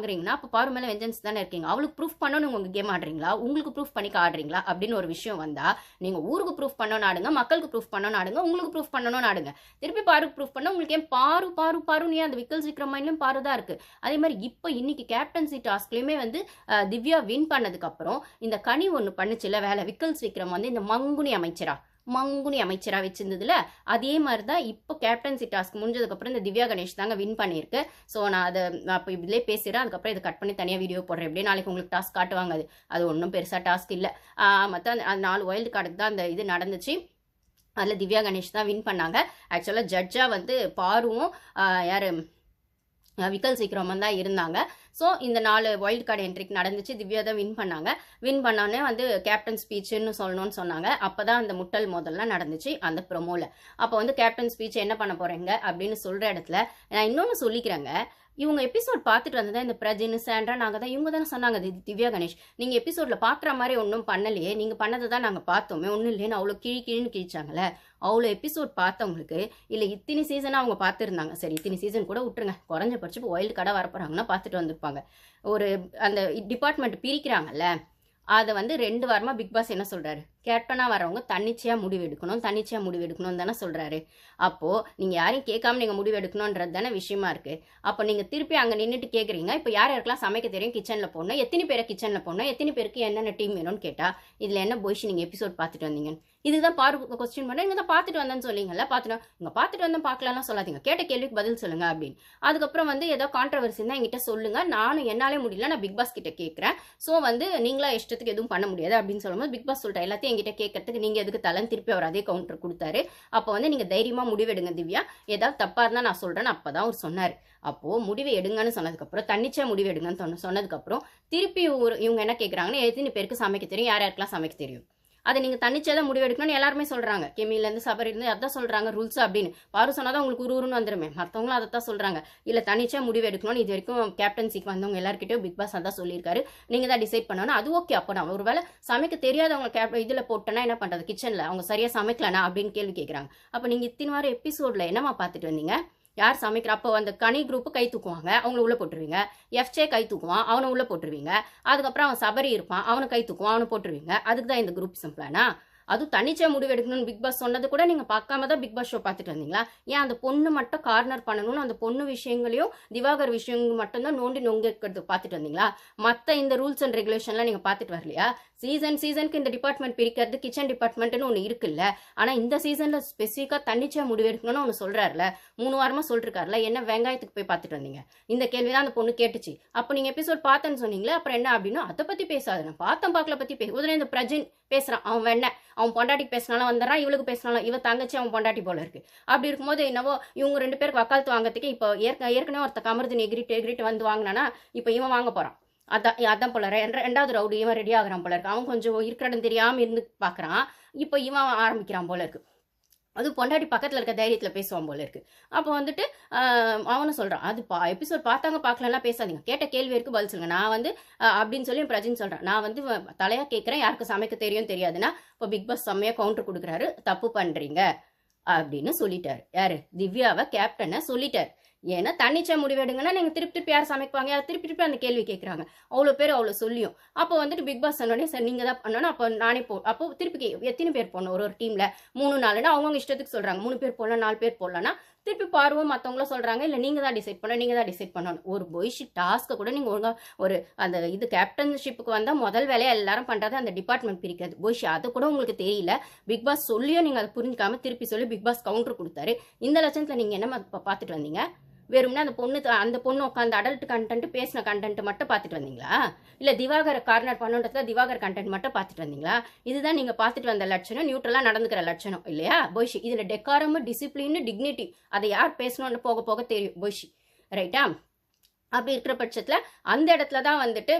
வாங்குறீங்கன்னா அப்போ பாரு மேலே வெஞ்சன்ஸ் தானே இருக்கீங்க. அவளுக்கு ப்ரூஃப் பண்ணணும் உங்கள் கேம் ஆடுறீங்களா? உங்களுக்கு ப்ரூஃப் பண்ணிக்க ஆடுறீங்களா? அப்படின்னு ஒரு விஷயம் வந்தால் நீங்கள் ஊருக்கு ப்ரூஃப் பண்ணணும் ஆடுங்க மக்களுக்கு ப்ரூஃப் பண்ணணும் ஆடுங்க உங்களுக்கு ப்ரூஃப் பண்ணணும் ஆடுங்க. திருப்பி பாருக்கு ப்ரூஃப் பண்ண உங்களுக்கு ஏன் பாரு பாரு பாரு நீ அந்த விக்கல் சீக்கிரம் மைண்ட்லையும் பாரு தான் இருக்குது அதே மாதிரி இப்போ இன்னைக்கு கேப்டன்சி டாஸ்க்லையுமே வந்து திவ்யா வின் பண்ணதுக்கப்புறம் இந்த கனி ஒன்று பண்ணுச்சுல வேலை விக்கல் சீக்கிரம் வந்து இந்த மங்குனி அமைச்சரா? மங்குனி அமைச்சராக வச்சிருந்ததுல அதே மாதிரி தான் இப்போ கேப்டன்சி டாஸ்க் முடிஞ்சதுக்கப்புறம் இந்த திவ்யா கணேஷ் தாங்க வின் பண்ணியிருக்கு. ஸோ நான் அதை அப்போ இதிலே பேசுகிறேன் அதுக்கப்புறம் இதை கட் பண்ணி தனியாக வீடியோ போடுறேன். எப்படியே நாளைக்கு உங்களுக்கு டாஸ்க் காட்டுவாங்க அது. அது ஒன்றும் பெருசாக டாஸ்க் இல்லை. மற்ற அந்த நாலு ஒயில்டு கார்டுக்கு தான் அந்த இது நடந்துச்சு. அதில் திவ்யா கணேஷ் தான் வின் பண்ணாங்க. ஆக்சுவலாக ஜட்ஜாக வந்து பாருவும். யார்? விக்கல் சீக்கிரமாக தான் இருந்தாங்க. ஸோ இந்த நாலு வைல்டு கார்டு என்ட்ரிக்கு நடந்துச்சு. திவ்யா தான் வின் பண்ணாங்க. வின் பண்ணோன்னே வந்து கேப்டன் ஸ்பீச்சுன்னு சொல்லணும்னு சொன்னாங்க. அப்போ தான் அந்த முட்டல் மோதல்லாம் நடந்துச்சு அந்த ப்ரொமோவில் அப்போ வந்து கேப்டன் ஸ்பீச் என்ன பண்ண போகிறேங்க அப்படின்னு சொல்கிற இடத்துல நான் இன்னொன்று சொல்லிக்கிறேங்க. இவங்க எபிசோட் பார்த்துட்டு வந்ததா இந்த பிரஜின் சேண்ட்ரா நாங்கள் தான் இவங்க தானே சொன்னாங்க திவ்யா கணேஷ் நீங்கள் எபிசோடில் பார்க்குற மாதிரி ஒன்றும் பண்ணலையே நீங்கள் பண்ணதை தான் நாங்கள் பார்த்தோமே ஒன்றும் இல்லைன்னு அவ்வளோ கிழி கிழின்னு கிழிச்சாங்களே அவ்வளோ எபிசோட் பார்த்தவங்களுக்கு இல்லை இத்தனை சீசனாக அவங்க பார்த்துருந்தாங்க சரி இத்தனை சீசன் கூட விட்டுருங்க குறைஞ்ச பட்சம் ஒயில்டு கடை வரப்போகிறாங்கன்னா பார்த்துட்டு வந்திருப்பாங்க. ஒரு அந்த டிபார்ட்மெண்ட் பிரிக்கிறாங்கல்ல அதை வந்து ரெண்டு வாரமாக பிக் பாஸ் என்ன சொல்கிறாரு கேப்டனாக வரவங்க தன்னிச்சையாக முடிவெடுக்கணும் தன்னிச்சையாக முடிவு எடுக்கணும் தானே சொல்கிறாரு அப்போது நீங்கள் யாரையும் கேட்காம நீங்கள் முடிவு எடுக்கணுன்றது தானே விஷயமா இருக்குது அப்போ நீங்கள் திருப்பி அங்கே நின்றுட்டு கேட்குறீங்க இப்போ யார் யாருக்கெல்லாம் சமைக்க தெரியும்? கிச்சனில் போடணும். எத்தனை பேரை கிச்சனில் போடணும்? எத்தனை பேருக்கு என்னென்ன டீம் வேணும்னு கேட்டால் இதில் என்ன போய்ஸ் நீங்கள் எபிசோட் பார்த்துட்டு வந்தீங்க இதுதான் பாரு கொஸ்டின் பண்ண இங்கே தான் பார்த்துட்டு வந்தேன்னு சொல்லிங்கல்ல பார்த்துட்டு இங்கே பார்த்துட்டு வந்தேன் பார்க்கலாம்லாம் சொல்லாதீங்க. கேட்ட கேள்விக்கு பதில் சொல்லுங்க அப்படின்னு. அதுக்கப்புறம் வந்து ஏதோ கான்ட்ரவர்சி தான் என்கிட்ட சொல்லுங்கள் நானும் என்னாலே முடியல நான் பிக் பாஸ் கிட்ட கேட்குறேன் ஸோ வந்து நீங்களா இஷ்டத்துக்கு எதுவும் பண்ண முடியாது அப்படின்னு சொல்லும்போது பிக் பாஸ் சொல்லிட்டேன் எல்லாத்தையும் என்கிட்ட கேட்கறதுக்கு நீங்கள் எதுக்கு தலைன்னு திருப்பி அவர் அதே கவுண்டர் கொடுத்தாரு. அப்போ வந்து நீங்கள் தைரியமாக முடிவெடுங்க திவ்யா. ஏதாவது தப்பாக இருந்தால் நான் சொல்கிறேன்னு அப்போ தான் அவர் சொன்னார். அப்போது முடிவு எடுங்கன்னு சொன்னதுக்கப்புறம் தன்னிச்சா முடிவு எடுங்கன்னு சொன்ன சொன்னதுக்கப்புறம் திருப்பி இவங்க என்ன கேட்குறாங்கன்னா எத்தனை பேருக்கு சமைக்க தெரியும். யார் யாருக்கெல்லாம் சமைக்க தெரியும்? அதை நீங்கள் தனிச்சே முடிவு எடுக்கணும்னு எல்லாருமே சொல்கிறாங்க கெமிலேருந்து சபரிலேருந்து அதான் சொல்கிறாங்க ரூல்ஸ் அப்படின்னு. பாரு சொன்னால் தான் உங்களுக்கு உருன்னு வந்துருமே. மற்றவங்களும் அதை தான் சொல்கிறாங்க இல்லை தனிச்சே முடிவு எடுக்கணும்னு இது வரைக்கும் கேப்டன்சிக்கு வந்தவங்க எல்லாருக்கிட்டையும் பிக் பாஸ் அதான் சொல்லியிருக்காரு. நீங்கள் தான் டிசைட் பண்ணணும். அது ஓகே அப்போ நான் ஒரு வேளை சமைக்க தெரியாதவங்க கேப் இதில் போட்டேன்னா என்ன பண்ணுறது கிச்சனில் அவங்க சரியாக சமைக்கலனா? அப்படின்னு கேள்வி கேட்குறாங்க அப்போ நீங்கள் இத்தனை வாரம் எபிசோடில் என்னம்மா பார்த்துட்டு வந்தீங்க? யார் சமைக்கிற அப்போ அந்த கனி குரூப்பு கை தூக்குவாங்க. அவங்கள உள்ளே போட்டுருவீங்க. எஃப்சே கை தூக்குவான். அவனை உள்ளே போட்டுருவீங்க. அதுக்கப்புறம் அவன் சபரி இருப்பான். அவனை கை தூக்குவான். அவனை போட்டுருவீங்க. அதுக்கு தான் இந்த குரூப் சிம்பிளானா அதுவும் தனிச்சா முடிவு எடுக்கணும்னு பிக் பாஸ் சொன்னது கூட நீங்கள் பார்க்காம தான் பிக் பாஸ் ஷோ பார்த்துட்டு வந்தீங்களா ஏன் அந்த பொண்ணு மட்டும் கார்னர் பண்ணணும்னு அந்த பொண்ணு விஷயங்களையும் திவாகர் விஷயங்கள் மட்டும்தான் நோண்டி நொங்கிருக்கிறது பார்த்துட்டு வந்தீங்களா மற்ற இந்த ரூல்ஸ் அண்ட் ரெகுலேஷன்லாம் நீங்கள் பார்த்துட்டு வரலையா? சீசன் சீசனுக்கு இந்த டிபார்ட்மெண்ட் பிரிக்கிறது கிச்சன் டிபார்ட்மெண்ட்னு ஒன்று இருக்குல்ல. ஆனால் இந்த சீசனில் ஸ்பெசிஃபிக்காக தன்னிச்சையாக முடிவு எடுக்கணும்னு ஒன்று சொல்கிறாருல மூணு வாரமாக சொல்லிருக்காருல என்ன வெங்காயத்துக்கு போய் பார்த்துட்டு வந்தீங்க? இந்த கேள்வி தான் அந்த பொண்ணு கேட்டுச்சு. அப்போ நீங்கள் எபிசோட் பார்த்தேன்னு சொன்னீங்களே அப்புறம் என்ன அப்படின்னா? அதை பற்றி பேசாது. நான் பார்த்தேன் பார்க்கல பற்றி பே உடனே இந்த பிரஜின் பேசுகிறான் அவன் வெண்ண அவன் பொண்டாட்டிக்கு பேசினாலும் வந்துடுறான் இவளுக்கு பேசினாலும் இவ தங்கச்சி அவன் பொண்டாட்டி போல இருக்கு. அப்படி இருக்கும்போது என்னவோ இவங்க ரெண்டு பேருக்கு வக்காலத்து வாங்கறதுக்கு இப்போ ஏற்க ஏற்கனவே ஒருத்த கமருதின் எகிரிட்டு எகிரிட்டு வந்து வாங்கினானா இப்போ இவன் வாங்க போகிறான் அதான் அதான் போல ரெண்டாவது ரவுடி இவன் ரெடி ஆகுறான் போல இருக்கு. அவன் கொஞ்சம் இருக்கிற இடம் தெரியாமல் இருந்து பார்க்குறான் இப்போ இவன் ஆரம்பிக்கிறான் போல இருக்கு. அது பொண்டாட்டி பக்கத்தில் இருக்க தைரியத்தில் பேசுவான் போல இருக்கு. அப்போ வந்துட்டு அவனும் சொல்கிறான் அது பா எபிசோட் பார்த்தாங்க பார்க்கலலாம் பேசாதீங்க. கேட்ட கேள்வி இருக்கு பதில் சொல்லுங்க. நான் வந்து அப்படின்னு சொல்லி பிரஜின்னு சொல்கிறேன் நான் வந்து வ- கேட்குறேன் யாருக்கு சமைக்க தெரியும் தெரியாதுன்னா இப்போ பிக் பாஸ் செம்மையாக கவுண்டர் கொடுக்குறாரு. தப்பு பண்ணுறீங்க அப்படின்னு சொல்லிட்டார். யாரு? திவ்யாவை கேப்டனை சொல்லிட்டார். ஏன்னா தன்னிச்சை முடிவெடுங்கன்னா நீங்கள் திருப்பி திருப்பி யார் சமைப்பாங்க? யார் திருப்பி திருப்பி அந்த கேள்வி கேட்குறாங்க அவ்வளோ பேர் அவ்வளோ சொல்லியும். அப்போ வந்துட்டு பிக் பாஸ் சொன்னோடனே சார் நீங்கள் தான் பண்ணணும். அப்போ நானே போ அப்போ திருப்பி கே- எத்தனை பேர் போடணும்? ஒரு ஒரு டீமில் மூணு நாலுன்னா அவங்கவுங்க இஷ்டத்துக்கு சொல்கிறாங்க மூணு பேர் போடலாம் நாலு பேர் போடலாம்னா திருப்பி பார்வம் மற்றவங்களும் சொல்கிறாங்க இல்லை நீங்கள் தான் டிசைட் பண்ணணும். நீங்கள் தான் டிசைட் பண்ணணும். ஒரு பொய்ஷி டாஸ்க்கை கூட நீங்கள் ஒழுங்காக ஒரு அந்த இது கேப்டன்ஷிப்புக்கு வந்தால் முதல் வேலையை எல்லாரும் பண்ணுறது அந்த டிபார்ட்மெண்ட் பிரிக்கிறது. பொய்ஷி அது கூட உங்களுக்கு தெரியல. பிக் பாஸ் சொல்லியும் நீங்கள் அதை புரிஞ்சிக்காமல் திருப்பி சொல்லி பிக் பாஸ் கவுண்டர் கொடுத்தாரு. இந்த லட்சத்தில் நீங்கள் என்ன பார்த்துட்டு வந்தீங்க? வெறும்னா அந்த பொண்ணு அந்த பொண்ணு உட்காந்து அடல்ட் கண்டென்ட் பேசின கண்டென்ட் மட்டும் பார்த்துட்டு வந்தீங்களா? இல்லை திவாகர் கார்னர் பண்ணுன்றதுல திவாகர் கண்டென்ட் மட்டும் பார்த்துட்டு வந்தீங்களா? இதுதான் நீங்கள் பார்த்துட்டு வந்த லட்சணம் நியூட்ரலாக நடந்துக்கிற லட்சணம் இல்லையா? பொய்ஷி இதில் டெக்காரம் டிசிப்ளின் டிக்னிட்டி அதை யார் பேசணும்னு போக போக தெரியும் பொய்ஷி. ரைட்டா அப்படி இருக்கிற பட்சத்தில் அந்த இடத்துல தான் வந்துட்டு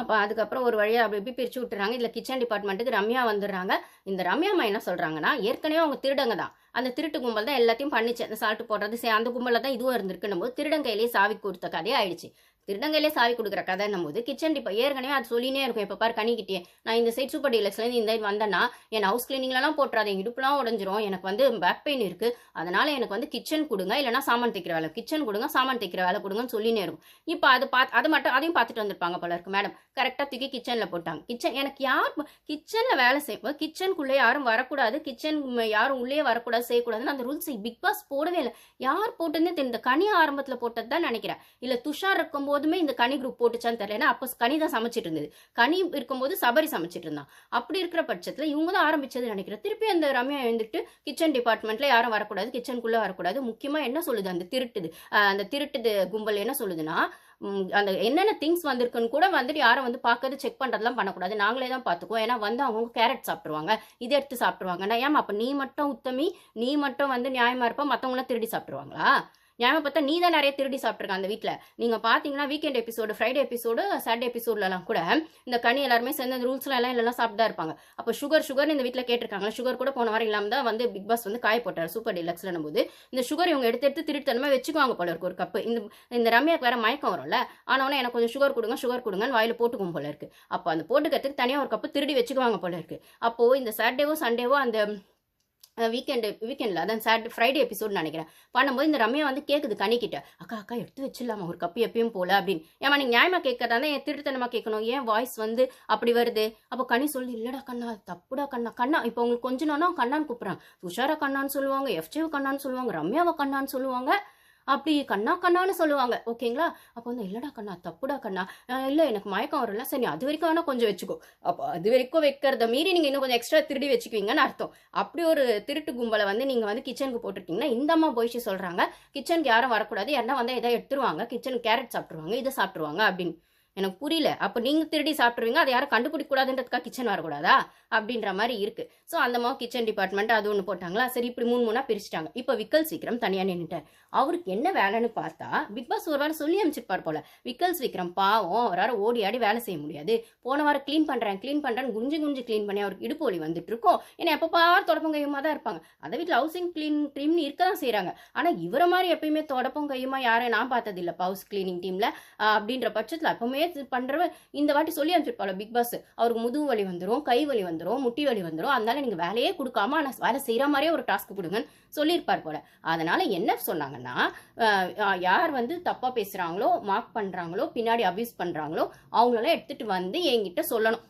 அப்போ அதுக்கப்புறம் ஒரு வழியாக அப்படி இப்படி பிரித்து விட்டுறாங்க. இதில் கிச்சன் டிபார்ட்மெண்ட்டுக்கு ரம்யா வந்துடுறாங்க. இந்த ரம்யாமா என்ன சொல்கிறாங்கன்னா ஏற்கனவே அவங்க திருடங்க தான். அந்த திருட்டு கும்பல் தான் எல்லாத்தையும் பண்ணிச்சு. அந்த சால்ட்டு போடுறது சே அந்த கும்பலில் தான் இதுவும் இருந்திருக்குன்னு போது திருடன் கையிலேயே சாவி கொடுத்த கதையே ஆயிடுச்சு. திருடங்கையிலே சாவி கொடுக்குற கதைன்னும் போது கிச்சன் இப்போ ஏற்கனவே அது சொல்லினே இருக்கும். இப்போ பார் கனிக்கிட்டே நான் இந்த சைட் சூப்பர் டீலக்ஸ்லேருந்து இந்த இது வந்தேன்னா என் ஹவுஸ் கிளீனிங்லாம் போட்டுறாது என் இடுப்புலாம் உடஞ்சிரும். எனக்கு வந்து பேக் பெயின் இருக்குது அதனால் எனக்கு வந்து கிச்சன் கொடுங்க இல்லைனா சாமான் தைக்கிற வேலை. கிச்சன் கொடுங்க சாமான் தைக்கிற வேலை கொடுங்கன்னு சொல்லினே இருக்கும். இப்போ அது பார்த்து அது மட்டும் அதையும் பார்த்துட்டு வந்திருப்பாங்க போல இருக்கு மேடம் கரெக்டாக தூக்கி கிச்சனில் போட்டாங்க. கிச்சன் எனக்கு யார் கிச்சனில் வேலை செய்வோம் கிச்சனுக்குள்ளே யாரும் வரக்கூடாது. கிச்சன் யாரும் உள்ளே வரக்கூடாது செய்யக்கூடாதுன்னு அந்த ரூல்ஸ் பிக் பாஸ் போடவே இல்லை. யார் போட்டுன்னு தெரிந்த இந்த கனி ஆரம்பத்தில் போட்டது தான் நினைக்கிறேன். இல்லை துஷார் இருக்கும்போது போதுமே இந்த கனி குரூப் போட்டுச்சான்னு தெரியல. ஏன்னா அப்போ கனி தான் சமைச்சிட்டு இருந்தது. கனி இருக்கும்போது சபரி சமைச்சிட்டு இருந்தான். அப்படி இருக்கிற பட்சத்தில் இவங்க தான் ஆரம்பிச்சது நினைக்கிறேன். திருப்பி அந்த ரம்யா எழுந்துட்டு கிச்சன் டிபார்ட்மெண்ட்ல யாரும் வரக்கூடாது கிச்சனுக்குள்ளே வரக்கூடாது. முக்கியமாக என்ன சொல்லுது? அந்த திருட்டுது அந்த திருட்டுது கும்பல் என்ன சொல்லுதுன்னா அந்த என்னென்ன திங்ஸ் வந்திருக்குன்னு கூட வந்துட்டு யாரும் வந்து பார்க்கறது செக் பண்ணுறதுலாம் பண்ணக்கூடாது. நாங்களே தான் பார்த்துக்குவோம். ஏன்னா வந்து அவங்க கேரட் சாப்பிட்ருவாங்க இதை எடுத்து சாப்பிடுவாங்க நான் ஏமா அப்போ நீ மட்டும் உத்தமி நீ மட்டும் வந்து நியாயமாக இருப்பா மற்றவங்களாம் திருடி சாப்பிடுவாங்களா ஞாபகம் பார்த்தா நீ தான் நிறைய திருடி சாப்பிட்ருக்க அந்த வீட்டில் நீங்கள் பார்த்தீங்கன்னா weekend episode Friday episode Saturday எபிசோட்லலாம் கூட இந்த கனி எல்லாருமே சேர்ந்து அந்த ரூல்ஸ்லாம் எல்லாம் எல்லாம் சாப்பிட்டு தான் இருப்பாங்க. அப்போ சுகர் சுகர் இந்த வீட்டில் கேட்டிருக்காங்க சுகர் கூட போன வாரம் இல்லாமல் தான் வந்து பிக் பாஸ் வந்து காய போட்டார் சூப்பர் டிலக்ஸ்ல போது இந்த சுகர் இவங்க எடுத்து எடுத்து திருட்டுத்தனமாக வச்சுக்குவாங்க போல இருக்கு ஒரு கப்பு இந்த இந்த ரம்யாக்கு வேற மயக்கம் வரும்ல ஆனவொன்னே எனக்கு கொஞ்சம் சுகர் கொடுங்க சுகர் கொடுங்கன்னு வாயில் போட்டுக்கும் போல இருக்கு. அப்போ அந்த போட்டுக்கிறதுக்கு தனியாக ஒரு கப்பு திருடி வச்சுக்குவாங்க போல இருக்கு. அப்போ இந்த சாட்டர்டேவோ சண்டேவோ அந்த வீக்கெண்டு வீக்கெண்டில் அதான் சாட்டர்டே ஃப்ரைடே எபிசோட் நினைக்கிறேன். பண்ணும்போது இந்த ரம்யா வந்து கேட்குது கனிக்கிட்ட. அக்கா அக்கா எடுத்து வச்சிடலாமா? ஒரு கப்பு எப்பயும் போல அப்படின்னு. ஏமா நீங்கள் நியாயமாக கேட்கறதா தான் என் திருட்டுத்தனமாக கேட்கணும்? ஏன் வாய்ஸ் வந்து அப்படி வருது? அப்போ கனி சொல்லி இல்லடா கண்ணா தப்புடா கண்ணா. கண்ணா இப்போ உங்களுக்கு கொஞ்ச நாளும் கண்ணான்னு கூப்பிட்றாங்க உஷாரா கண்ணான்னு சொல்லுவாங்க எஃப்ஜேவ் கண்ணான்னு சொல்லுவாங்க ரம்யாவை கண்ணான்னு சொல்லுவாங்க. அப்படி கண்ணா கண்ணான்னு சொல்லுவாங்க. ஓகேங்களா? அப்போ வந்து இல்லடா கண்ணா தப்புடா கண்ணா. இல்லை எனக்கு மயக்கம் வரல. சரி அது வரைக்கும் வேணா கொஞ்சம் வச்சுக்கோ. அப்போ அது வரைக்கும் வைக்கிறத மீறி நீங்கள் இன்னும் கொஞ்சம் எக்ஸ்ட்ரா திருடி வச்சுக்குவீங்கன்னு அர்த்தம். அப்படி ஒரு திருட்டு கும்பலை வந்து நீங்கள் வந்து கிச்சனுக்கு போட்டிருக்கீங்கன்னா இந்த அம்மா போயிச்சு சொல்கிறாங்க கிச்சனுக்கு யாரும் வரக்கூடாது. யாருன்னா வந்து எதாவது எடுத்துருவாங்க. கிச்சனுக்கு கேரட் சாப்பிட்ருவாங்க இதை சாப்பிட்ருவாங்க அப்படின்னு. எனக்கு புரியல. அப்போ நீங்கள் திருடி சாப்பிட்ருவீங்க அதை யாரும் கண்டுபிடிக்க கூடாதுன்றதுக்காக கிச்சன் வரக்கூடாதா? அப்படின்ற மாதிரி இருக்குது ஸோ அந்த மாதிரி கிச்சன் டிபார்ட்மெண்ட் அது ஒன்று போட்டாங்களா? சரி இப்படி மூணு மூணாக பிரிச்சுட்டாங்க. இப்போ விக்கல் சீக்கிரம் தனியாக நின்றுட்டார் அவருக்கு என்ன வேலைன்னு பார்த்தா பிக் பாஸ் ஒரு வாரம் சொல்லி அனுப்பிச்சிருப்பார் போல. விக்கல் சீக்கிரம் பாவம் அவரால் ஓடி ஆடி வேலை செய்ய முடியாது. போன வாரம் க்ளீன் பண்ணுறேன் க்ளீன் பண்ணுறேன்னு குஞ்சு குஞ்சு க்ளீன் பண்ணி அவருக்கு இடுப்பு வலி வந்துட்டு இருக்கும் ஏன்னா எப்போ பார் தொடப்பம் கையுமா தான் இருப்பாங்க. அதை வீட்டில் ஹவுசிங் க்ளீன் டீம்னு இருக்க தான் செய்கிறாங்க ஆனால் இவரை மாதிரி எப்பயுமே தொடப்பம் கையுமா யாரையும் நான் பார்த்ததில்லை ஹவுஸ் க்ளீனிங் டீமில் அப்படின்ற பட்சத்தில் எப்பவுமே இது பண்ணுறவ இந்த வாட்டி சொல்லி அனுப்பிச்சிருப்பாள் பிக் பாஸ் அவருக்கு முதுகு வலி வந்துடும் கை வலி வந்துடும் முட்டி வலி வந்துடும் அதனால நீங்கள் வேலையே கொடுக்காம ஆனால் வேலை செய்கிற மாதிரியே ஒரு டாஸ்க் கொடுங்கன்னு சொல்லியிருப்பார் போல. அதனால் என்ன சொன்னாங்கன்னா யார் வந்து தப்பாக பேசுகிறாங்களோ மார்க் பண்ணுறாங்களோ பின்னாடி அபியூஸ் பண்ணுறாங்களோ அவங்களெல்லாம் எடுத்துகிட்டு வந்து என்கிட்ட சொல்லணும்.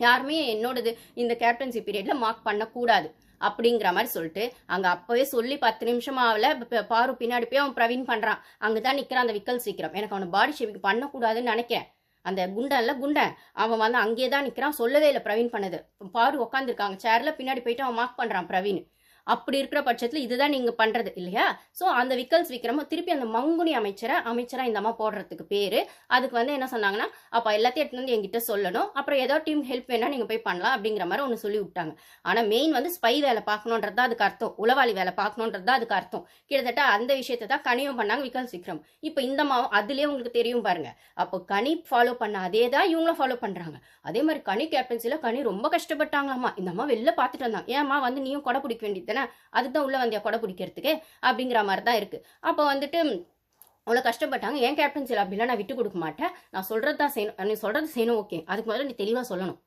யாருமே என்னோடது இந்த கேப்டன்சி பீரியடில் மார்க் பண்ணக்கூடாது. அப்படிங்கிற மாதிரி சொல்லிட்டு அங்க அப்பவே சொல்லி பத்து நிமிஷம் ஆகல. பாரு பின்னாடி போய் அவன் பிரவீன் பண்றான். அங்கதான் நிக்கிறான் அந்த விக்கல் சீக்கிரம். எனக்கு அவனை பாடி ஷேவிங் பண்ணக்கூடாதுன்னு நினைக்கிறேன் அந்த குண்டன்ல குண்டன். அவன் வந்து அங்கேயே தான் நிக்கிறான். சொல்லவே இல்லை பிரவீன் பண்ணது. பாரு உட்காந்துருக்காங்க சேர்ல பின்னாடி போயிட்டு அவன் மார்க் பண்றான் பிரவீன். அப்படி இருக்கிற பட்சத்தில் இதுதான் நீங்கள் பண்ணுறது இல்லையா? ஸோ அந்த விக்கல்ஸ் விக்ரம திருப்பி அந்த மங்குனி அமைச்சரை அமைச்சராக இந்த அம்மா போடுறதுக்கு பேர். அதுக்கு வந்து என்ன சொன்னாங்கன்னா அப்போ எல்லாத்தையும் எடுத்து வந்து என்கிட்ட சொல்லணும். அப்புறம் ஏதோ டீம் ஹெல்ப் வேணால் நீங்கள் போய் பண்ணலாம் அப்படிங்கிற மாதிரி ஒன்று சொல்லி விட்டாங்க. ஆனால் மெயின் வந்து ஸ்பை வேலை பார்க்கணுன்றது தான் அதுக்கு அர்த்தம். உளவாளி வேலை பார்க்கணுன்றது தான் அதுக்கு அர்த்தம். கிட்டத்தட்ட அந்த விஷயத்தை தான் கனியும் பண்ணாங்க விக்கல்ஸ் விக்ரம். இப்போ இந்த மாவும் அதுலேயே உங்களுக்கு தெரியும் பாருங்க. அப்போ கனி ஃபாலோ பண்ண அதே தான் இவங்களும் ஃபாலோ பண்ணுறாங்க அதே மாதிரி கனி கேப்டன்சியில் கனி ரொம்ப கஷ்டப்பட்டாங்களாம்மா. இந்த அம்மா வெளில பார்த்துட்டு வந்தாங்க. ஏம்மா வந்து நீயும் கொடை பிடிக்க வேண்டியது தானே அதுதான் உள்ள வந்தியா கொடை பிடிக்கிறதுக்கு அப்படிங்கிற மாதிரி தான் இருக்கு. அப்போ வந்துட்டு அவ்வளோ கஷ்டப்பட்டாங்க. ஏன் கேப்டன்சியில் அப்படிலாம் நான் விட்டு கொடுக்க மாட்டேன். நான் சொல்கிறது தான் செய்யணும். நீ சொல்கிறது செய்யணும் ஓகே. அதுக்கு முதல்ல நீ தெளிவாக சொல்லணும்.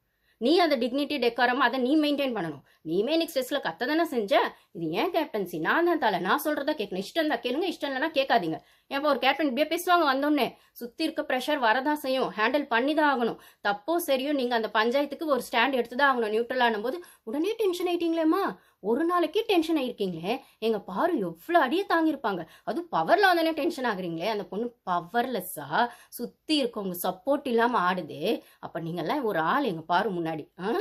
நீ அந்த டிக்னிட்டி டெக்காரமாக அதை நீ மெயின்டைன் பண்ணணும். நீமே நெக்ஸ்ட் ஸ்ட்ரெஸ்ஸில் கத்த தானே செஞ்ச? இது ஏன் கேப்டன்சி நான் தான் தலை. நான் சொல்றதா கேட்கணும் இஷ்டம் தான். கேளுங்க. இஷ்டம் இல்லைனா கேட்காதீங்க. ஏப்பா ஒரு கேப்டன் இப்படியே பேசுவாங்க வந்தோடனே சுற்றி இருக்க ப்ரெஷர் வரதான் செய்யும். ஹேண்டில் பண்ணி தான் ஆகணும். தப்போ சரியோ நீங்கள் அந்த பஞ்சாயத்துக்கு ஒரு ஸ்டாண்ட் எடுத்து தான் ஆகணும். நியூட்ரல் போது உடனே டென்ஷன் ஆயிட்டீங்களேம்மா. ஒரு நாளைக்கே டென்ஷன் ஆகிருக்கீங்களே எங்க பாரு எவ்வளோ அடியே தாங்கியிருப்பாங்க. அதுவும் பவர்ல வந்தோடனே டென்ஷன் ஆகுறீங்களே? அந்த பொண்ணு பவர்லெஸ்ஸா சுத்தி இருக்கவங்க சப்போர்ட் இல்லாம ஆடுது? அப்ப நீங்கெல்லாம் ஒரு ஆள் எங்க பாரு முன்னாடி ஆ?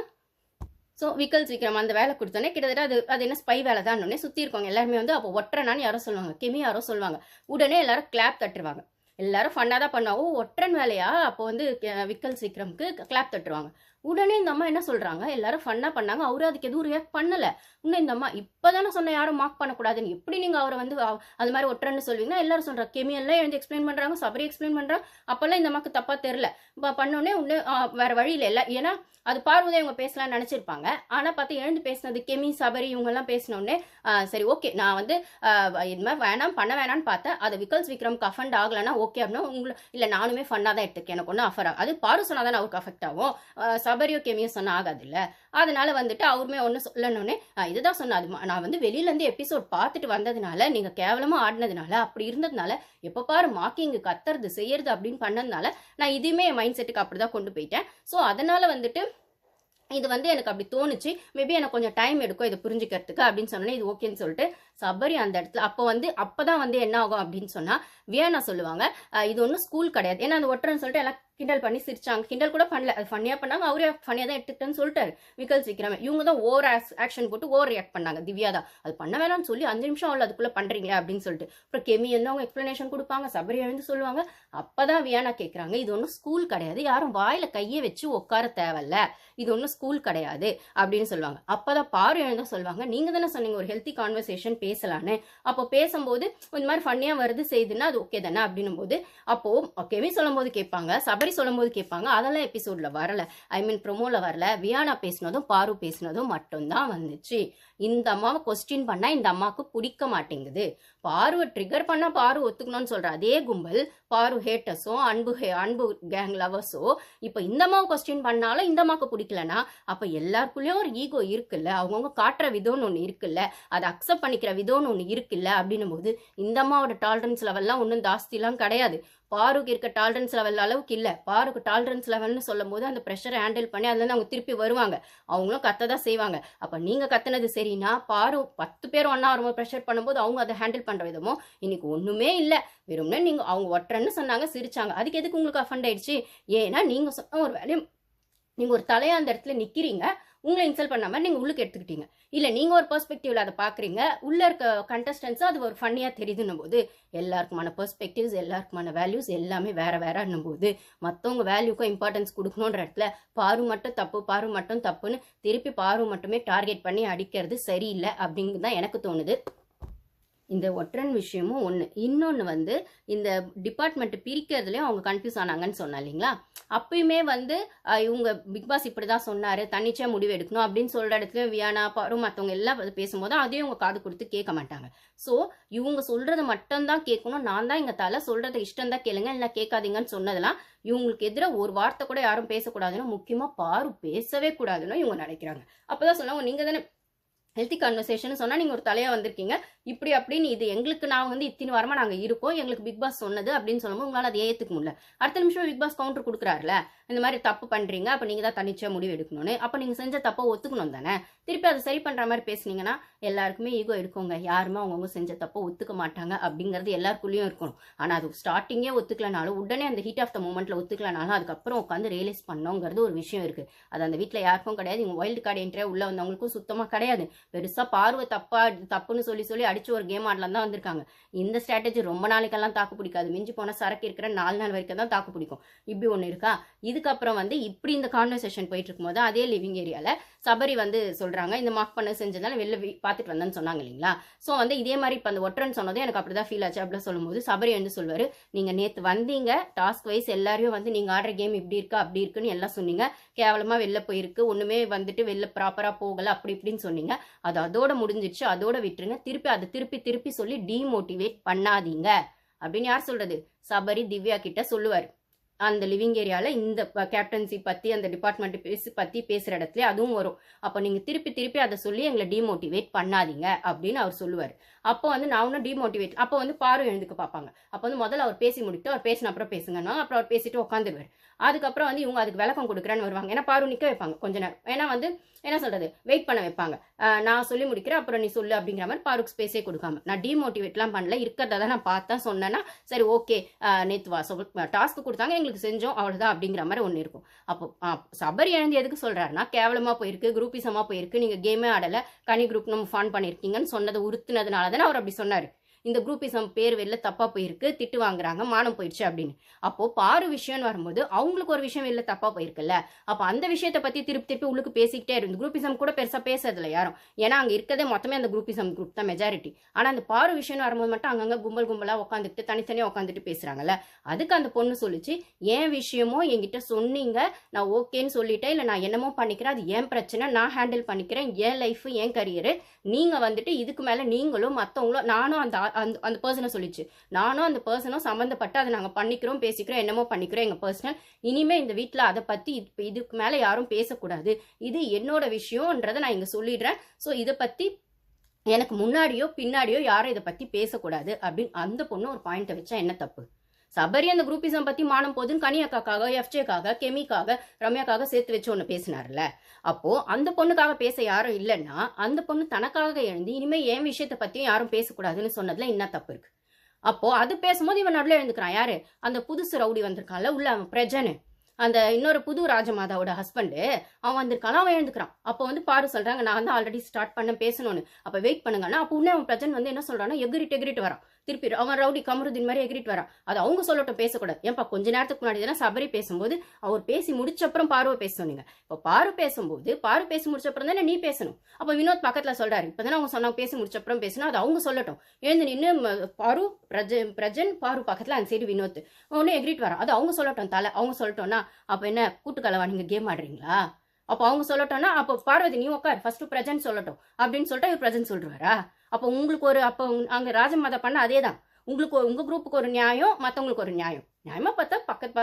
ஸோ விக்கல்ஸ் விக்ரம் அந்த வேலை கொடுத்தோன்னே கிட்டத்தட்ட அது அது என்ன ஸ்பை வேலை தான் உடனே சுற்றி இருக்கவங்க எல்லாருமே வந்து அப்போ ஒட்டுறனான்னு யாரோ சொல்லுவாங்க கெமி யாரோ சொல்லுவாங்க. உடனே எல்லாரும் கிளாப் தட்டுருவாங்க. எல்லாரும் ஃபன்னாக தான் பண்ணுவாங்க. ஓ ஒற்றன் வேலையா? அப்போ வந்து விக்கல் விக்ரம்க்கு கிளாப் தட்டுருவாங்க. உடனே இந்த அம்மா என்ன சொல்றாங்க? எல்லாரும் ஃபன்னா பண்ணாங்க. அவரும் அதுக்கு எதுவும் ரியாக்ட் பண்ணல. இன்னும் இந்த அம்மா இப்பதானே சொன்ன யாரும் மார்க் பண்ணக்கூடாதுன்னு எப்படி நீங்க அவரை வந்து அது மாதிரி ஒட்டுறன்னு சொல்வீங்கன்னா எல்லாரும் சொல்றாங்க கெமியெல்லாம் எழுந்து எக்ஸ்பிளைன் பண்றாங்க சபரி எக்ஸ்பிளைன் பண்றாங்க அப்பெல்லாம் இந்த அம்மாக்கு தப்பா தெரியல. பண்ணோடனே உடனே வேற வழியில இல்லை. ஏன்னா அது பார்வதே இவங்க பேசலாம்னு நினைச்சிருப்பாங்க. ஆனா பார்த்து எழுந்து பேசினது கெமி சபரி இவங்க எல்லாம் சரி ஓகே. நான் வந்து இது மாதிரி வேணாம் பண்ண வேணாம்னு பார்த்தேன். அது விக்கல்ஸ் விக்ரம் அஃபண்ட் ஆகலைன்னா ஓகே அப்படின்னா உங்களை இல்லை நானுமே ஃபன்னாக தான் எடுத்துக்கேன். எனக்கு ஒன்றும் அஃபர் அது பாரு சொன்னால் தானே அவருக்கு அஃபெக்ட் ஆகும். சபரியோ கெமியோ சொன்னா ஆகாது அதனால வந்துட்டு அவருமே ஒன்று சொல்லணுன்னே இதுதான் சொன்னேன் அது நான் வந்து வெளியிலேருந்து எபிசோட் பார்த்துட்டு வந்ததுனால நீங்கள் கேவலமாக ஆடினதுனால அப்படி இருந்ததுனால எப்போ பாரு மாக்கிங்கு கத்துறது செய்யறது அப்படின்னு பண்ணதுனால நான் இதுவுமே என் மைண்ட் செட்டுக்கு அப்படிதான் கொண்டு போயிட்டேன். ஸோ அதனால வந்துட்டு இது வந்து எனக்கு அப்படி தோணுச்சு. மேபி எனக்கு கொஞ்சம் டைம் எடுக்கும் இதை புரிஞ்சுக்கிறதுக்கு அப்படின்னு சொன்னேன் இது ஓகேன்னு சொல்லிட்டு சபரி அந்த இடத்துல அப்போ வந்து அப்போதான் வந்து என்ன ஆகும் அப்படின்னு சொன்னா வியானா சொல்லுவாங்க இது ஒன்றும் ஸ்கூல் கிடையாது. ஏன்னா அந்த ஒட்டுறன்னு சொல்லிட்டு எல்லாம் கிண்டல் பண்ணி சிரிச்சாங்க. கிண்டல் கூட பண்ணல. அது ஃபன்னியாக பண்ணாங்க அவரே ஃபன்னியாக தான் எடுத்துக்கிட்டேன்னு சொல்லிட்டாரு. விக்கல்ஸ் விக்ரம இவங்க தான் ஓவர் ஆக்ஷன் போட்டு ஓவர் ரியாக்ட் பண்ணாங்க. திவ்யா தான். அது பண்ண வேணாம்னு சொல்லி அஞ்சு நிமிஷம் அவள் அதுக்குள்ளே பண்ணுறீங்க அப்படின்னு சொல்லிட்டு. அப்புறம் கெமி வந்து அவங்க எக்ஸ்ப்ளனேஷன் கொடுப்பாங்க. சபரி எழுந்து சொல்லுவாங்க அப்போதான் வியானா கேட்குறாங்க இது ஒன்றும் ஸ்கூல் கிடையாது. யாரும் வாயில் கையை வச்சு உட்கார தேவையில்ல. இது ஒன்றும் ஸ்கூல் கிடையாது. அப்படின்னு சொல்லுவாங்க. அப்பதான் பாரு எழுந்த சொல்லுவாங்க நீங்கள் தானே சொன்னீங்க ஒரு ஹெல்த்தி கான்வர்சேஷன் பேசலான்னு அப்போ பேசும்போது இந்த மாதிரி ஃபன்னியாக வருது செய்யுதுன்னா அது ஓகே தானே? அப்படின்னும் போது அப்போ ஓகேவி சொல்லும் போது கேட்பாங்க சபரி சொல்லும் போது கேட்பாங்க அதெல்லாம் எபிசோட்ல வரல. ஐ மீன் ப்ரொமோவில் வரல. வியானா பேசினதும் பாரு பேசினதும் மட்டும்தான் வந்துச்சு. இந்த அம்மாவை கொஸ்டின் பண்ணா இந்த அம்மாவுக்கு பிடிக்க மாட்டேங்குது. பாருவை ட்ரிகர் பண்ணா பாரு ஒத்துக்கணும்னு சொல்ற அதே கும்பல் பாரு ஹேட்டர்ஸோ அன்பு ஹே- அன்பு கேங் லவர்ஸோ இப்போ இந்த அம்மாவை கொஸ்டின் பண்ணாலும் இந்த அம்மாவுக்கு பிடிக்கலனா அப்ப எல்லாருக்குள்ளேயும் ஒரு ஈகோ இருக்குல்ல அவங்கவுங்க காட்டுற விதம்னு ஒன்று இருக்குல்ல அதை அக்செப்ட் பண்ணிக்கிற விதம்னு ஒன்று இருக்குல்ல அப்படின்னும் போது இந்த அம்மாவோட டாலரன்ஸ் லெவல்லாம் ஒன்றும் ஜாஸ்திலாம் கிடையாது. பாருக்கு இருக்க டாலரன்ஸ் லெவல் அளவுக்கு இல்லை. பாருக்கு டாலரன்ஸ் லெவல்னு சொல்லும் போது அந்த ப்ரெஷரை ஹேண்டில் பண்ணி அதுலேருந்து அவங்க திருப்பி வருவாங்க. அவங்களும் கத்த தான் செய்வாங்க. அப்போ நீங்கள் கத்துனது சரினா பாரு பத்து பேர் ஒன்றா வரும்போது ப்ரெஷர் பண்ணும்போது அவங்க அதை ஹேண்டில் பண்ணுற விதமோ இன்னைக்கு ஒன்றுமே இல்லை. வெறும்னா நீங்கள் அவங்க ஒட்டுறேன்னு சொன்னாங்க சிரிச்சாங்க. அதுக்கு எதுக்கு உங்களுக்கு அஃபண்ட் ஆயிடுச்சு? ஏன்னா நீங்கள் சொன்ன ஒரு வேலையும் நீங்கள் ஒரு தலையாக அந்த இடத்துல நிற்கிறீங்க உங்களை இன்சல்ட் பண்ணாமல் நீங்கள் உள்ளுக்கு எடுத்துக்கிட்டீங்க. இல்லை நீங்கள் ஒரு பெர்ஸ்பெக்டிவில் அதை பார்க்குறீங்க உள்ளே இருக்க கண்டஸ்டன்ஸ் அது ஒரு ஃபன்னியாக தெரியுதுன்னும் போது எல்லாருக்குமான பெர்ஸ்பெக்டிவ்ஸ் எல்லாருக்குமான வேல்யூஸ் எல்லாமே வேறு வேறன்னும் போது மற்றவங்க வேல்யூக்கும் இம்பார்ட்டன்ஸ் கொடுக்கணுன்ற இடத்துல பாரு மட்டும் தப்பு பாரு மட்டும் தப்புன்னு திருப்பி பாரு மட்டுமே டார்கெட் பண்ணி அடிக்கிறது சரியில்லை அப்படிங்கிறது தான் எனக்கு தோணுது. இந்த ஒற்றன் விஷயமும் ஒன்று இன்னொன்று வந்து இந்த டிபார்ட்மெண்ட் பிரிக்கிறதுலேயும் அவங்க கன்ஃபியூஸ் ஆனாங்கன்னு சொன்னா இல்லைங்களா? அப்பயுமே வந்து இவங்க பிக் பாஸ் இப்படி தான் சொன்னார் தன்னிச்சையாக முடிவு எடுக்கணும் அப்படின்னு சொல்கிற இடத்துல வியானா பாரு மற்றவங்க எல்லாம் பேசும்போது அதையும் இவங்க காது கொடுத்து கேட்க மாட்டாங்க. ஸோ இவங்க சொல்கிறத மட்டும்தான் கேட்கணும். நான் தான் இங்கே தலை சொல்கிறத இஷ்டம் தான் கேளுங்க இல்லை கேட்காதீங்கன்னு சொன்னதெல்லாம் இவங்களுக்கு எதிராக ஒரு வார்த்தை கூட யாரும் பேசக்கூடாதுன்னு முக்கியமாக பாரு பேசவே கூடாதுன்னு இவங்க நினைக்கிறாங்க. அப்போ தான் சொன்னாங்க நீங்கள் தானே ஹெல்த்தி கன்வர்சேஷன் சொன்னால் நீங்கள் ஒரு தலையாக வந்திருக்கீங்க இப்படி அப்படின்னு இது எங்களுக்கு நான் வந்து இத்தனை வாரமாக நாங்கள் இருக்கோம். எங்களுக்கு பிக் பாஸ் சொன்னது அப்படின்னு சொல்லும்போது உங்களால் அதை ஏற்றுக்க முடியல. அடுத்த நிமிஷம் பிக் பாஸ் கவுண்டர் கொடுக்குறாருல இந்த மாதிரி தப்பு பண்ணுறீங்க அப்போ நீங்கள் தான் தனிச்சா முடிவு எடுக்கணும்னு. அப்போ நீங்கள் செஞ்ச தப்பை ஒத்துக்கணும் தானே. திருப்பி அதை சரி பண்ணுற மாதிரி பேசுனீங்கன்னா எல்லாருக்குமே ஈகோ எடுக்கோங்க. யாருமே அவங்கவுங்க செஞ்ச தப்பை ஒத்துக்க மாட்டாங்க அப்படிங்கிறது எல்லாருக்குள்ளேயும் இருக்கணும். ஆனால் அது ஸ்டார்டிங்கே ஒத்துக்கலனாலும் உடனே அந்த ஹீட் ஆஃப் த மூமெண்ட்டில் ஒத்துக்கலனாலும் அதுக்கப்புறம் உட்காந்து ரியலைஸ் பண்ணோங்கிறது ஒரு விஷயம் இருக்குது அது அந்த வீட்டில் யாருக்கும் கிடையாது. இவங்க வைல்டு கார்டு என்ட்ரியாக உள்ளே வந்தவங்களுக்கும் சுத்தமாக கிடையாது. பெருசாக பார்வை தப்பா தப்புன்னு சொல்லி சொல்லி அடிச்சு ஒரு கேம் ஆடலாம் தான் வந்திருக்காங்க. இந்த ஸ்ட்ராட்டஜி ரொம்ப நாளைக்கெல்லாம் தாக்கு பிடிக்காது. மிஞ்சி போனால் சரக்கு இருக்கிற நாலு நாள் வரைக்கும் தான் தாக்கு பிடிக்கும். இப்படி ஒன்று இருக்கா? இதுக்கப்புறம் வந்து இப்படி இந்த கான்வர்சேஷன் போயிட்டு இருக்கும்போது அதே லிவிங் ஏரியாவில் சபரி வந்து சொல்கிறாங்க இந்த மார்க் பண்ண செஞ்சதால வெளில பார்த்துட்டு வந்தேன்னு சொன்னாங்க இல்லைங்களா? ஸோ வந்து இதே மாதிரி இப்போ அந்த ஒற்றன் சொன்னதும் எனக்கு அப்படி தான் ஃபீல் ஆச்சு. அப்படின்னு சொல்லும்போது சபரி வந்து சொல்வார் நீங்கள் நேற்று வந்தீங்க டாஸ்க் வைஸ் எல்லாரையும் வந்து நீங்கள் ஆடுற கேம் இப்படி இருக்கா அப்படி இருக்குன்னு எல்லாம் சொன்னீங்க. கேவலமாக வெளில போயிருக்கு ஒன்றுமே வந்துட்டு வெளில ப்ராப்பராக போகலை அப்படி இப்படின்னு சொன்னீங்க. அது அதோட முடிஞ்சிடுச்சு அதோட விட்டுருங்க. திருப்பி அதை திருப்பி திருப்பி சொல்லி டீமோட்டிவேட் பண்ணாதீங்க. அப்படின்னு யார் சொல்கிறது சபரி திவ்யா கிட்ட சொல்லுவார். அந்த லிவிங் ஏரியாவில் இந்த கேப்டன்சி பற்றி அந்த டிபார்ட்மெண்ட் பேசி பற்றி பேசுகிற இடத்துல அதுவும் வரும். அப்போ நீங்கள் திருப்பி திருப்பி அதை சொல்லி எங்களை டீமோட்டிவேட் பண்ணாதீங்க அப்படின்னு அவர் சொல்லுவார். அப்போ வந்து நான் ஒன்றும் டீமோட்டிவேட் அப்போ வந்து பாரு எழுந்துக்க பார்ப்பாங்க. அப்போ வந்து முதல்ல அவர் பேசி முடித்து அவர் பேசின அப்புறம் பேசுங்கன்னா அப்புறம் அவர் பேசிட்டு உட்காந்துருவார். அதுக்கப்புறம் வந்து இவங்க அதுக்கு விளக்கம் கொடுக்குறேன்னு வருவாங்க. ஏன்னா பாரு நிற்க வைப்பாங்க கொஞ்ச நேரம். ஏன்னா வந்து என்ன சொல்கிறது வெயிட் பண்ண வைப்பாங்க. நான் சொல்லி முடிக்கிறேன் அப்புறம் நீ சொல்லு அப்படிங்கிற மாதிரி பாருக்கு ஸ்பேஸே கொடுக்காம. நான் டீமோட்டிவேட்லாம் பண்ணல இருக்கிறத தான் நான் பார்த்தேன் சொன்னேன்னா சரி ஓகே நேற்று வா சொல் டாஸ்க் கொடுத்தாங்க எங்களுக்கு செஞ்சோம் அவ்வளோதான் அப்படிங்கிற மாதிரி ஒன்று இருக்கும். அப்போ சபரி எழுந்து எதுக்கு சொல்கிறாருன்னா கேவலமாக போயிருக்கு குரூப்பிசமாக போயிருக்கு நீங்கள் கேமே ஆடலை கனி குரூப் நம்ம ஃபான் பண்ணியிருக்கீங்கன்னு சொன்னதை உறுத்துனதுனால தானே அவர் அப்படி சொன்னார். இந்த குரூப்பிசம் பேர் வெளில தப்பாக போயிருக்கு திட்டு வாங்குறாங்க மானம் போயிடுச்சு அப்படின்னு. அப்போ பாரு விஷயம்னு வரும்போது அவங்களுக்கு ஒரு விஷயம் வெளில தப்பாக போயிருக்குல்ல. அப்போ அந்த விஷயத்தை பற்றி திருப்பி திருப்பி உள்ளுக்கு பேசிக்கிட்டே இருந்து குரூப்பிசம் கூட பெருசாக பேசுறதில்ல யாரும். ஏன்னா அங்கே இருக்கதே மொத்தமே அந்த குரூப்பிசம் குரூப் தான் மெஜாரிட்டி ஆனால் அந்த பாரு விஷயம்னு வரும்போது மட்டும் அங்கங்கே கும்பல் கும்பலாக உட்காந்துட்டு தனித்தனியாக உட்காந்துட்டு பேசுறாங்கல்ல. அதுக்கு அந்த பொண்ணு சொல்லிச்சு என் விஷயமோ என்கிட்ட சொன்னீங்க நான் ஓகேன்னு சொல்லிட்டேன். இல்லை நான் என்னமோ பண்ணிக்கிறேன். அது என் பிரச்சனை. நான் ஹேண்டில் பண்ணிக்கிறேன். என் லைஃப் என் கரியரு நீங்கள் வந்துட்டு இதுக்கு மேலே நீங்களும் மற்றவங்களும் நானும் அந்த அந்த அந்த பர்சனை சொல்லிச்சு. நானும் அந்த பர்சனும் சம்மந்தப்பட்டு அதை நாங்கள் பண்ணிக்கிறோம் பேசிக்கிறோம் என்னமோ பண்ணிக்கிறோம் எங்கள் பர்சனல் இனிமே இந்த வீட்டில் அதை பற்றி இப்போ இதுக்கு மேலே யாரும் பேசக்கூடாது. இது என்னோட விஷயம்ன்றதை நான் இங்கே சொல்லிடுறேன். ஸோ இதை பற்றி எனக்கு முன்னாடியோ பின்னாடியோ யாரும் இதை பற்றி பேசக்கூடாது அப்படின்னு அந்த பொண்ணு ஒரு பாயிண்ட்டை வச்சா என்ன தப்பு? சபரி அந்த குரூப்பிசம் பத்தி மானம் போதுன்னு கனியாக்காக்காக எஃப்ஜேக்காக கெமிக்காக ரம்யாக்காக சேர்த்து வச்சு ஒன்று பேசினார்ல அப்போ அந்த பொண்ணுக்காக பேச யாரும் இல்லைன்னா அந்த பொண்ணு தனக்காக எழுந்து இனிமே என் விஷயத்தை பத்தியும் யாரும் பேசக்கூடாதுன்னு சொன்னதுல என்ன தப்பு இருக்கு. அப்போ அது பேசும்போது இவன் நடுவில் எழுந்துக்கிறான். யாரு? அந்த புதுசு ரவுடி வந்திருக்கான்ல உள்ள அவன் பிரஜனு. அந்த இன்னொரு புது ராஜமாதாவோட ஹஸ்பண்டு அவன் வந்திருக்கான் அவன் எழுந்துக்கிறான். அப்போ வந்து பாரு சொல்றாங்க நான் வந்து ஆல்ரெடி ஸ்டார்ட் பண்ண பேசணும்னு. அப்போ வெயிட் பண்ணுங்கன்னா அப்போ உடனே அவன் பிரஜன் வந்து என்ன சொல்றான்னா எகிரிட்டு எகிரிட்டு வரான். திருப்பி அவன் ரவுடி கமருதீன் மாதிரி எகிரிட்டு வரான். அது அவங்க சொல்லட்டும் பேசக்கூடாது ஏன்பா கொஞ்ச நேரத்துக்கு முன்னாடி தானே சபரி பேசும்போது அவர் பேசி முடிச்ச அப்புறம் பார்வை பேச சொன்னீங்க இப்போ பாரு பேசும்போது பாரு பேசி முடிச்ச அப்புறம் தானே நீ பேசணும். அப்போ வினோத் பக்கத்தில் சொல்றாரு. இப்பதானே அவங்க சொன்னாங்க பேசி முடிச்ச அப்புறம் பேசணும் அது அவங்க சொல்லட்டும். எழுந்து நின்று பாரு பிரஜன் பிரஜன் பாரு பக்கத்தில் அந்த சைடு வினோத். ஒன்றும் எகிரிட்டு வரான். அது அவங்க சொல்லட்டும் தலை. அவங்க சொல்லட்டோம்னா அப்போ என்ன கூட்டுக்கலவா நீங்க கேம் ஆடுறீங்களா? அப்போ அவங்க சொல்லட்டோம்னா அப்போ பார்வதி நீ உட்கார் ஃபர்ஸ்ட் பிரஜன் சொல்லட்டும். அப்படின்னு சொல்லிட்டு இவர் பிரஜன் சொல்றாரா? அப்போ உங்களுக்கு ஒரு அப்போ அங்கே ராஜமாதா பண்ண அதே தான் உங்களுக்கு உங்கள் குரூப்புக்கு ஒரு நியாயம் மற்றவங்களுக்கு ஒரு நியாயம். நியாயமாக பார்த்தா பக்கத்து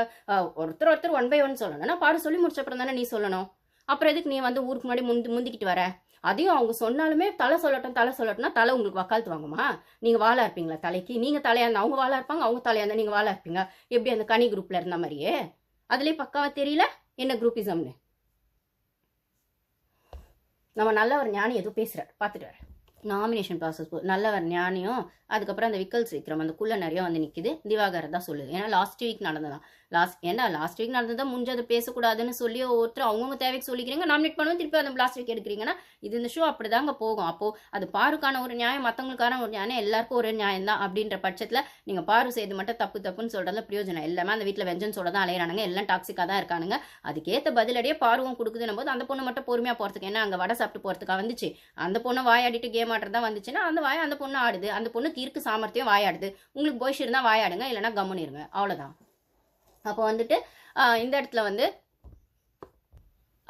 ஒருத்தர் ஒருத்தர் ஒன் பை ஒன் சொல்லணும்னா பாடம் சொல்லி முடிச்ச அப்புறம் தானே நீ சொல்லணும். அப்புறம் எதுக்கு நீ வந்து ஊருக்கு முன்னாடி முந்தி முந்திக்கிட்டு வர? அதையும் அவங்க சொன்னாலுமே தலை சொல்லட்டும் தலை சொல்லட்டும்னா தலை உங்களுக்கு வக்காலத்து வாங்குமா? நீங்கள் வாழா இருப்பீங்களா தலைக்கு? நீங்கள் தலையாக இருந்தால் அவங்க வாழா இருப்பாங்க அவங்க தலையாக இருந்தால் நீங்கள் வாழா இருப்பீங்க. எப்படி அந்த கனி குரூப்பில் இருந்த மாதிரியே? அதுலேயே பக்காவாக தெரியல? என்ன குரூப்பிசம்னு நம்ம நல்லவர் ஞானி எதுவும் பேசுகிறார் பார்த்துட்டு வரேன். நாமினேஷன் ப்ராசஸ் நல்லவர் ஞானியும் அதுக்கப்புறம் அந்த விக்கல்ஸ் விக்ரம் அந்த குள்ள நிறைய வந்து நிற்கிது திவாகர் தான் சொல்லுது ஏன்னா லாஸ்ட் வீக் நடந்ததான். லாஸ்ட் ஏன்னா லாஸ்ட் வீக் நடந்ததா அதை பேசக்கூடாதுன்னு சொல்லி ஒருத்தர் அவங்கவுங்க தேவைக்கு சொல்லிக்கிறீங்க நாமினேட் பண்ணுவோம் திருப்பி அந்த லாஸ்ட் வீக் எடுக்கிறீங்கன்னா இது இந்த ஷோ அப்படிதாங்க போகும். அப்போ அது பாருக்கான ஒரு நியாயம் மற்றவங்களுக்கான ஒரு நியாயம் எல்லாருக்கும் ஒரு நியாயம் தான் அப்படின்ற பட்சத்தில் நீங்கள் பாரு செய்து மட்டும் தப்பு தப்புன்னு சொல்கிறதுல பிரயோஜனம் எல்லாமே அந்த வீட்டில் வெஞ்சன்ஸோட தான் அலையிறானுங்க எல்லாம் டாக்ஸிக்காக தான் இருக்கானுங்க. அதுக்கேற்ற பதிலடியே பார்வம் கொடுக்குதுன்னும் போது அந்த பொண்ணு மட்டும் பொறுமையாக போகிறதுக்கு ஏன்னா அங்கே வடை சாப்பிட்டு போகிறதுக்காக வந்துச்சு. அந்த பொண்ணு வாயாடிட்டு கேம் ஆடுறதா வந்துச்சுன்னா அந்த வாய் அந்த பொண்ணு ஆடுது. அந்த பொண்ணுக்கு இருக்கு சாமர்த்தியம் வாயாடுது. உங்களுக்கு போய்ஸ் இருந்தால் வாயாடுங்க இல்லைன்னா கம்முன்னு இருங்க. அவ்வளோதான் அப்போ வந்துட்டு இந்த இடத்துல வந்து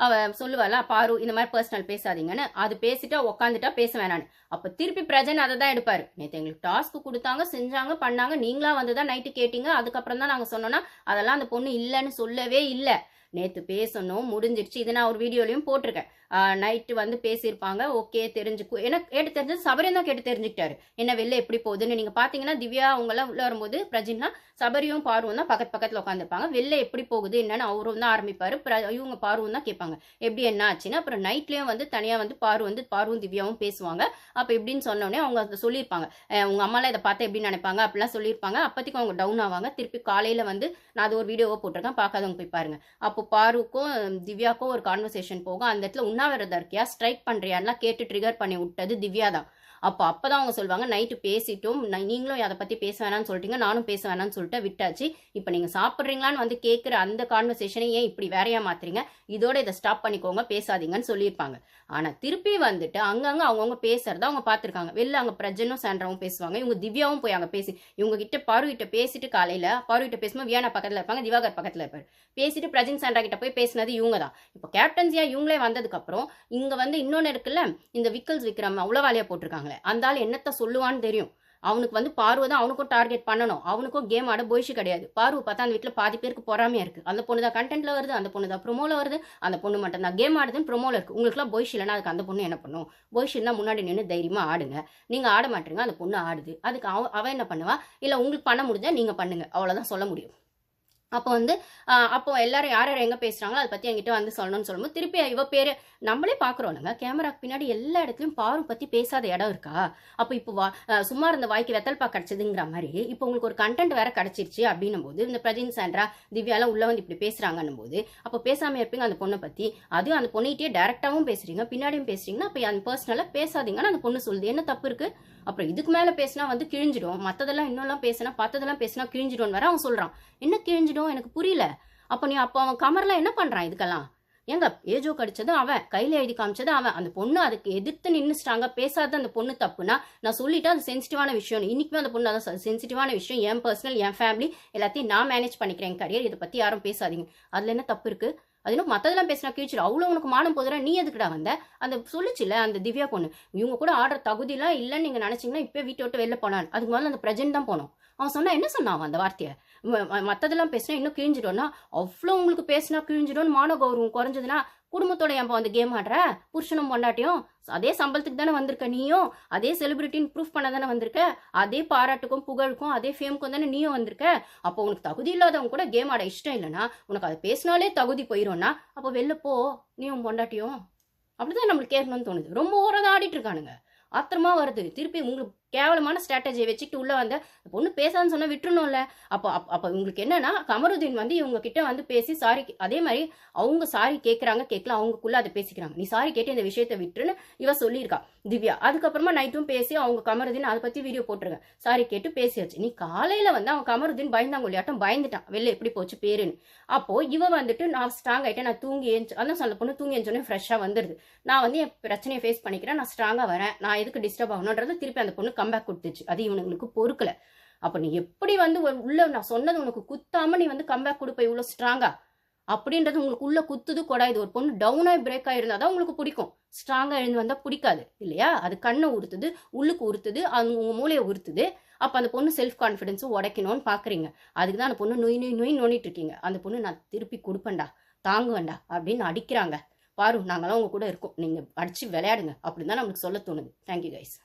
அவ சொல்லுவாளா பாரு இந்த மாதிரி பர்சனல் பேசாதீங்கன்னு. அது பேசிட்டா உக்காந்துட்டா பேச வேணான்னு. அப்போ திருப்பி பிரஜன் அதை தான் எடுப்பாரு. நேற்று எங்களுக்கு டாஸ்க் கொடுத்தாங்க செஞ்சாங்க பண்ணாங்க நீங்களா வந்து தான் நைட்டு கேட்டீங்க அதுக்கப்புறம் தான் நாங்கள் சொன்னோன்னா அதெல்லாம் அந்த பொண்ணு இல்லைன்னு சொல்லவே இல்லை. நேற்று பேசணும் முடிஞ்சிருச்சு. இதை நான் ஒரு வீடியோலையும் போட்டிருக்கேன். நைட்டு வந்து பேசியிருப்பாங்க. ஓகே தெரிஞ்சுக்கு ஏன்னா கேட்டு தெரிஞ்சது சபரியும் தான் கேட்டு தெரிஞ்சுக்கிட்டாரு. என்ன வெளில எப்படி போகுதுன்னு. நீங்கள் பார்த்தீங்கன்னா திவ்யா அவங்கெல்லாம் உள்ள வரும்போது பிரஜின்னா சபரியும் பார்வும் தான் பக்கத்து பக்கத்தில் உட்காந்துருப்பாங்க வெளில எப்படி போகுது என்னன்னு அவரும் தான் ஆரம்பிப்பார். பிர- இவங்க பார்வும் தான் கேட்பாங்க. எப்படி என்ன ஆச்சுன்னா. அப்புறம் நைட்லேயும் வந்து தனியாக வந்து பாரு வந்து பார்வும் திவ்யாவும் பேசுவாங்க. அப்போ எப்படின்னு சொன்னோடனே அவங்க அதை சொல்லியிருப்பாங்க. உங்கள் அம்மாலாம் இதை பார்த்து எப்படி நினைப்பாங்க? அப்படிலாம் சொல்லியிருப்பாங்க. அப்போதைக்கு அவங்க டவுன் ஆவாங்க. திருப்பி காலையில் வந்து நான் அது ஒரு வீடியோவை போட்டிருக்கேன். பார்க்காதவங்க போய் பாருங்க. அப்போ பாருக்கும் திவ்யாக்கும் ஒரு கான்வர்சேஷன் போகும். அந்த இடத்துல உண்ணாவிரதம் இருக்கியா? ஸ்ட்ரைக் பண்ணுறியான்லாம் கேட்டு ட்ரிகர் பண்ணி விட்டது திவ்யா தான். அப்போ அப்போ தான் அவங்க சொல்லுவாங்க நைட்டு பேசிட்டோம் நீங்களும் அதை பற்றி பேச வேணாம்னு சொல்லிட்டீங்க நானும் பேச வேணாம்னு சொல்லிட்டு விட்டாச்சு. இப்போ நீங்கள் சாப்பிட்றீங்களான்னு வந்து கேட்குற அந்த கான்வர்சேஷனை ஏன் இப்படி வேறையா மாத்துறீங்க? இதோட இதை ஸ்டாப் பண்ணிக்கோங்க பேசாதீங்கன்னு சொல்லியிருப்பாங்க. ஆனால் திருப்பி வந்துட்டு அங்கங்கே அவங்கவுங்க பேசுறத அவங்க பார்த்துருக்காங்க வெளில அங்கே பிரஜனும் சாண்ட்ராவும் பேசுவாங்க. இவங்க திவ்யாவும் போய் அங்கே பேசி இவங்க கிட்ட பாரு பேசிட்டு காலையில் பாரு பேசும்போது வியானா பக்கத்தில் இருப்பாங்க திவாகர் பக்கத்தில் இருப்பார். பேசிட்டு பிரஜன் சாண்ட்ரா கிட்ட போய் பேசினது இவங்க தான். இப்போ கேப்டன்சியாக இவங்களே வந்ததுக்கப்புறம் இங்கே வந்து இன்னொன்று இருக்குல்ல இந்த விக்கல்ஸ் விக்ரம் உளவாளியாக போட்டிருக்காங்க. வச்சுக்கோங்களேன். அந்த ஆள் என்னத்த சொல்லுவான்னு தெரியும். அவனுக்கு வந்து பார்வை தான் அவனுக்கும் டார்கெட் பண்ணணும். அவனுக்கும் கேம் ஆட போய்ஷு கிடையாது. பார்வை பார்த்தா அந்த வீட்டில் பாதி பேருக்கு பொறாமையாக இருக்குது அந்த பொண்ணு தான் கண்டென்ட்ல வருது அந்த பொண்ணு தான் ப்ரொமோவில் வருது அந்த பொண்ணு மட்டும் தான். கேம் ஆடுதுன்னு ப்ரொமோவில் இருக்குது உங்களுக்குலாம் போய்ஷ் இல்லைன்னா அதுக்கு அந்த பொண்ணு என்ன பண்ணும்? போய்ஷ் இருந்தால் முன்னாடி நின்று தைரியமாக ஆடுங்க. நீங்கள் ஆட மாட்டீங்க அந்த பொண்ணு ஆடுது. அதுக்கு அவ அவன் என்ன பண்ணுவா? இல்லை உங்களுக்கு பண்ண முடிஞ்சால் நீங்கள் பண்ணுங்க. அவ்வளோதான் சொல்ல முடியும். அப்போ வந்து அப்போ எல்லாரும் யார் யார் எங்கே பேசுகிறாங்களோ அதை பற்றி என்கிட்ட வந்து சொல்லணும்னு சொல்லும்போது திருப்பி இவ பேர் நம்மளே பார்க்குறோம்லங்க கேமராக்கு பின்னாடி எல்லா இடத்துலையும் பாரும் பற்றி பேசாத இடம் இருக்கா? அப்போ இப்போ வா சும்மா இருந்த வாய்க்கு வெத்தல்பா கிடச்சிதுங்கிற மாதிரி இப்போ உங்களுக்கு ஒரு கண்டென்ட் வேறு கிடச்சிருச்சு அப்படின்னும் போது இந்த பிரஜின் சாண்ட்ரா திவ்யாலாம் உள்ளே வந்து இப்படி பேசுகிறாங்கன்னும் போது அப்போ பேசாமல் இருப்பீங்க அந்த பொண்ணை பற்றி அதுவும் அந்த பொண்ணுகிட்டே டேரெக்டாகவும் பேசுறீங்க பின்னாடியும் பேசுறீங்கன்னா அப்போ அந்த பர்சனலாக பேசாதீங்கன்னு அந்த பொண்ணு சொல்லுது. என்ன தப்பு இருக்குது அப்புறம் இதுக்கு மேலே பேசினா வந்து கிழிஞ்சிடும். மற்றதெல்லாம் இன்னும்லாம் பேசினா பார்த்ததெல்லாம் பேசினா கிழிஞ்சிடும் வேற அவன் சொல்கிறான் என்ன கிழிஞ்சிடும்? எனக்கு புரியல. அப்போ நீ அப்போ அவன் கமர்லாம் என்ன பண்ணுறான் இதுக்கெல்லாம்? ஏங்க ஏஜோ கடிச்சது அவன் கையில் எழுதி காமிச்சது அவன். அந்த பொண்ணு அதுக்கு எதிர்த்து நின்றுச்சிட்டாங்க பேசாத அந்த பொண்ணு தப்புனா நான் சொல்லிட்டு அது சென்சிட்டிவான விஷயம். இன்னைக்குமே அந்த பொண்ணு அதான் சென்சிட்டிவான விஷயம். என் பர்சனல் என் ஃபேமிலி எல்லாத்தையும் நான் மேனேஜ் பண்ணிக்கிறேன் கரியர் இதை பற்றி யாரும் பேசாதீங்க. அதில் என்ன தப்பு இருக்கு? அது இன்னும் மற்றதெல்லாம் பேசினா கீழ்ச்சிடும் அவ்வளோ உனக்கு மானம் போதுற நீ எதுக்குடா வந்த? அந்த சொல்லிச்சுல அந்த திவ்யா பொண்ணு. இவங்க கூட ஆர்டர் தகுதியெலாம் இல்லைன்னு நீங்கள் நினச்சிங்கன்னா இப்போ வீட்டை விட்டு வெளில போனான். அதுக்கு முதல்ல அந்த பிரஜென்ட் தான் போனோம். அவன் சொன்னா என்ன சொன்னான் அவன் அந்த வார்த்தையை? மற்றதெல்லாம் பேசினா இன்னும் கிழிஞ்சிடும்னா அவ்வளோ உங்களுக்கு பேசினா கிழிஞ்சிடும்னு மான கௌரவம் குறைஞ்சதுன்னா குடும்பத்தோட ஏன்பா வந்து கேம் ஆடுற? புருஷனும் பொண்டாட்டியும். அதே சம்பளத்துக்கு தானே வந்திருக்க நீயும். அதே செலிபிரிட்டின்னு ப்ரூஃப் பண்ண தானே வந்திருக்க. அதே பாராட்டுக்கும் புகழுக்கும் அதே ஃபேமுக்கும் தானே நீயும் வந்திருக்க. அப்போ உனக்கு தகுதி இல்லாதவங்க கூட கேம் ஆட இஷ்டம் இல்லைன்னா உனக்கு அதை பேசினாலே தகுதி போயிடும்னா அப்போ வெளில போ. நீயும் பொண்டாட்டியும். அப்படிதான் நம்மளுக்கு கேட்கணும்னு தோணுது. ரொம்ப ஓரதான் ஆடிட்டு இருக்கானுங்க. ஆத்திரமா வருது. திருப்பி உங்களுக்கு கேவலமான ஸ்ட்ராட்டஜியை வச்சுக்கிட்டு உள்ளே வந்த அந்த பொண்ணு பேசான்னு சொன்னால் விட்டுருணும்ல அப்போ அப்ப அப்போ உங்களுக்கு என்னன்னா கமருதீன் வந்து இவங்க கிட்ட வந்து பேசி சாரி அதே மாதிரி அவங்க சாரி கேட்குறாங்க கேட்கல அவங்களுக்குள்ள அதை பேசிக்கிறாங்க. நீ சாரி கேட்டு இந்த விஷயத்தை விட்டுருன்னு இவ சொல்லியிருக்கா. திவ்யா அதுக்கப்புறமா நைட்டும் பேசி அவங்க கமருதீன் அதை பற்றி வீடியோ போட்டிருங்க சாரி கேட்டு பேசியாச்சு. நீ காலையில் வந்து அவன் கமருதீன் பயந்தாங்கொல்லியாட்டம் பயந்துட்டான். வெளில எப்படி போச்சு பேருன்னு. அப்போது இவ வந்துட்டு நான் ஸ்ட்ராங் ஆகிட்டேன் நான் தூங்கி ஏஞ்சு அதான் சொல்ல பொண்ணு தூங்கி ஏஞ்சோடனே ஃப்ரெஷ்ஷாக வந்துடுது நான் வந்து என் பிரச்சனையை ஃபேஸ் பண்ணிக்கிறேன் நான் ஸ்ட்ராங்காக வரேன். நான் எதுக்கு டிஸ்டர்ப் ஆகணுன்றது திருப்பி அந்த பொண்ணு கம்பேக் கொடுத்துச்சு. அது இவனுங்களுக்கு பொறுக்கல. அப்போ நீ எப்படி வந்து உள்ள நான் சொன்னது உனக்கு குத்தாம நீ வந்து கம்பேக் கொடுப்ப இவ்வளோ ஸ்ட்ராங்கா அப்படின்றது உங்களுக்கு உள்ள குத்துது கொடாயுது ஒரு பொண்ணு டவுனாக பிரேக் ஆகிருந்தா தான் உங்களுக்கு பிடிக்கும். ஸ்ட்ராங்காக எழுந்து வந்தால் பிடிக்காது இல்லையா? அது கண்ணை உறுத்துது உள்ளுக்கு உறுத்துது அது உங்கள் மூளையை உறுத்துது. அப்போ அந்த பொண்ணு செல்ஃப் கான்ஃபிடென்ஸும் உடைக்கணும்னு பார்க்குறீங்க அதுக்கு தான் அந்த பொண்ணு நொய் நொய் நொய் நோண்டிட்டு இருக்கீங்க. அந்த பொண்ணு நான் திருப்பி கொடுப்பேன்டா தாங்குவேன்டா அப்படின்னு அடிக்கிறாங்க. பாரு நாங்களாம் உங்கள் கூட இருக்கோம். நீங்கள் அடித்து விளையாடுங்க. அப்படின்னு தான் நம்மளுக்கு சொல்ல தோணுது. Thank you guys